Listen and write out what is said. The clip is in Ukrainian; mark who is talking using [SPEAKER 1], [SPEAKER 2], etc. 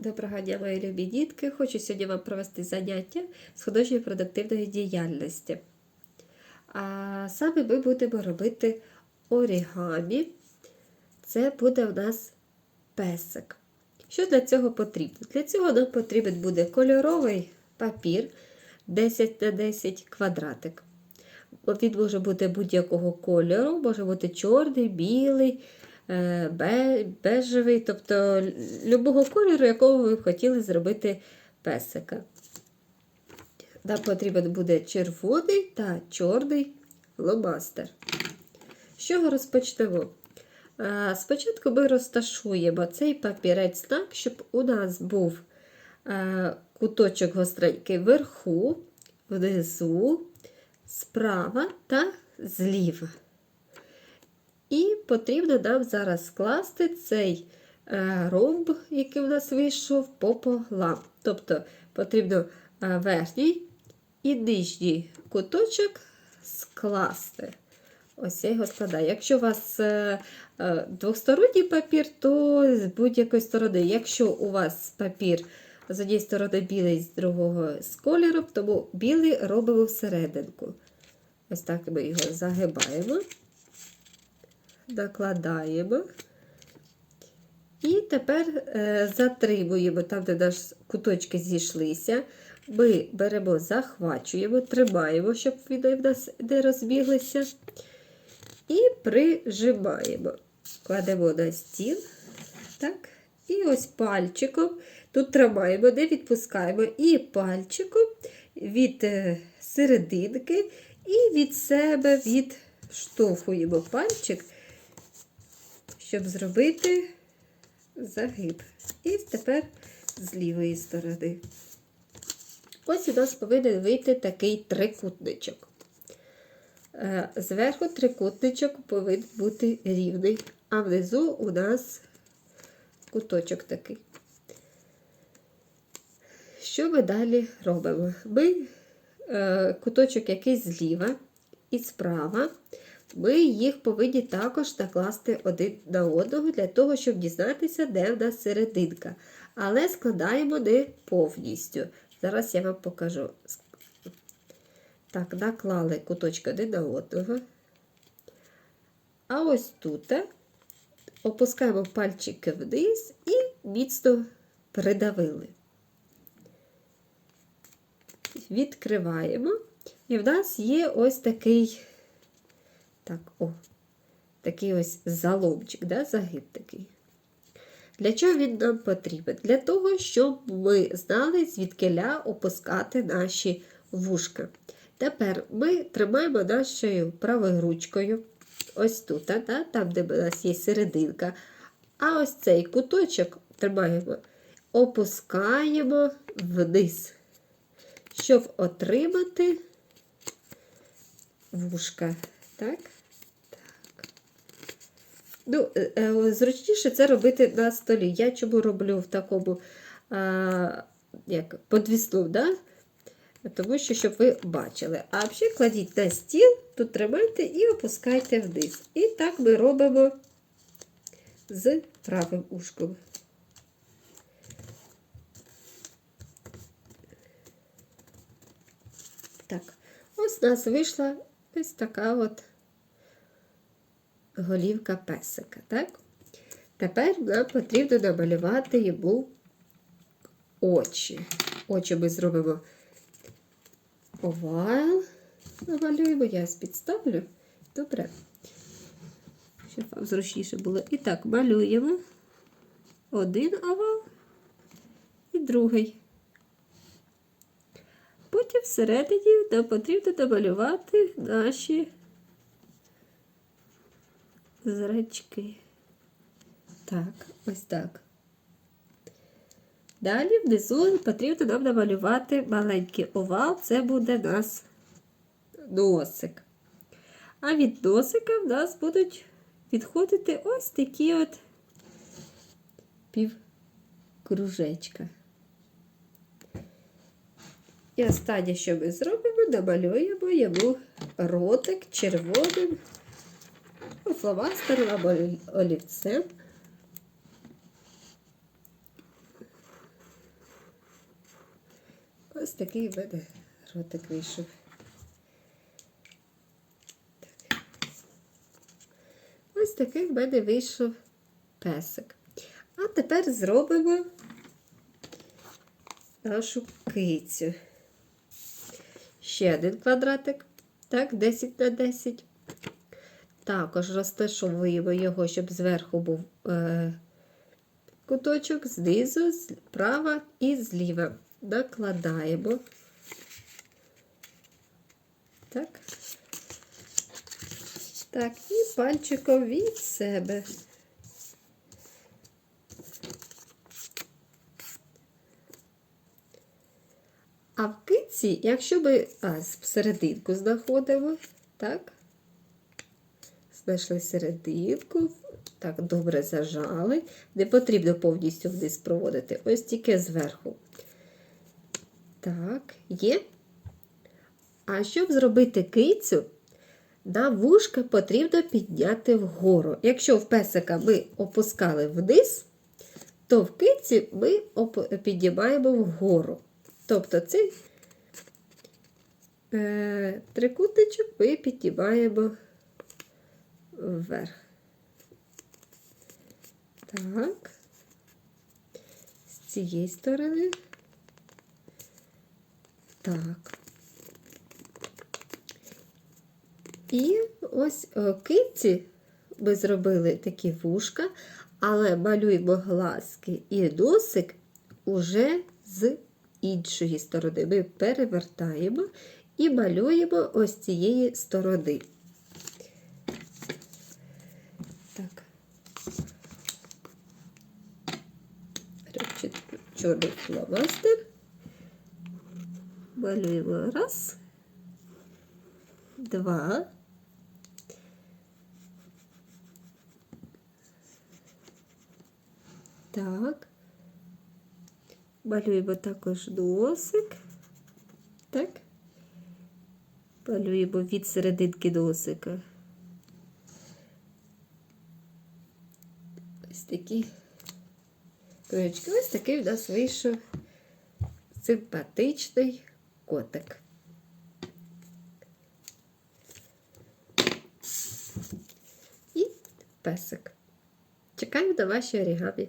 [SPEAKER 1] Доброго дня, мої любі дітки! Хочу сьогодні вам провести заняття з художньої продуктивної діяльності. А саме ми будемо робити орігамі. Це буде у нас песик. Що для цього потрібно? Для цього нам потрібен буде кольоровий папір 10 на 10 квадратик. Він може бути будь-якого кольору, може бути чорний, білий, бежевий, тобто любого кольору, якого ви б хотіли зробити песика. Нам потрібен буде червоний та чорний ломастер. З чого розпочнемо? Е, Спочатку ми розташуємо цей папірець так, щоб у нас був е, куточок гостренький вверху, внизу, справа та зліва. І потрібно нам зараз скласти цей е, ромб, який у нас вийшов, пополам. Тобто потрібно е, верхній і нижній куточок скласти. Ось я його складаю. Якщо у вас е, двосторонній папір, то з будь-якої сторони. Якщо у вас папір з однієї сторони білий, з другого з кольором, тому білий робимо всерединку. Ось так ми його загибаємо, накладаємо. І тепер е, затримуємо там, де наші куточки зійшлися. Ми беремо, захвачуємо, тримаємо, щоб вони в нас не розбіглися. І прижимаємо. Кладемо на стіл. Так. І ось пальчиком тут тримаємо, не відпускаємо. І пальчиком від е, серединки і від себе відштовхуємо пальчик, щоб зробити загиб. І тепер з лівої сторони. Ось у нас повинен вийти такий трикутничок. Е, Зверху трикутничок повинен бути рівний, а внизу у нас куточок такий. Що ми далі робимо? Ми е, куточок який зліва і справа, ми їх повинні також накласти один на одного для того, щоб дізнатися, де в нас серединка. Але складаємо не повністю. Зараз я вам покажу. Так, наклали куточки один на одного. А ось тут опускаємо пальчики вниз і міцно придавили. Відкриваємо. І в нас є ось такий, так, о, такий ось заломчик, да, загиб такий. Для чого він нам потрібен? Для того, щоб ми знали, звідкиля опускати наші вушка. Тепер ми тримаємо нашою правою ручкою, ось тут, да, там, де у нас є серединка. А ось цей куточок тримаємо, опускаємо вниз, щоб отримати вушка. Так? Ну, е, е, Зручніше це робити на столі. Я чому роблю в такому як, подвіснув, да? тому що, щоб ви бачили. А взагалі кладіть на стіл, тут тримайте і опускайте вниз. І так ми робимо з правим ушком. Так, ось у нас вийшла ось така от голівка песика, так? Тепер нам потрібно намалювати йому очі. Очі ми зробимо овал. Намалюємо, я підставлю. Добре. Щоб вам зручніше було. І так, малюємо один овал і другий. Потім всередині нам потрібно намалювати наші зрачки. Так, ось так. Далі внизу потрібно нам намалювати маленький овал, це буде у нас носик. А від носика в нас будуть відходити ось такі от півкружечка. І останнє, що ми зробимо, намалюємо йому ротик червоним фломастером або олівцем. Ось такий мене ротик вийшов. Ось такий мене вийшов песик. А тепер зробимо нашу кицю. Ще один квадратик. Так, 10 на 10. Також розташовуємо його, щоб зверху був е, куточок, знизу, справа і зліва. Накладаємо. Так. Так, і пальчиком від себе. А в киці, якщо ми а, серединку знаходимо, так, знайшли серединку, так, добре зажали. Не потрібно повністю вниз проводити, ось тільки зверху. Так, є. А щоб зробити кицю, на вушка потрібно підняти вгору. Якщо в песика ми опускали вниз, то в киці ми піднімаємо вгору. Тобто цей е, трикутничок ми піднімаємо вверх. Так, з цієї сторони. Так. І ось китці ми зробили такі вушка, але малюємо глазки і носик уже з іншої сторони. Ми перевертаємо і малюємо ось цієї сторони. Так. Чорний фломастер. Малюємо раз, два. Так. Малюємо також носик. Так. Малюємо від серединки носика. Ось такі крючки. Ось такий в нас вийшов симпатичний котик. І песик. Чекаємо на ваші орігамі.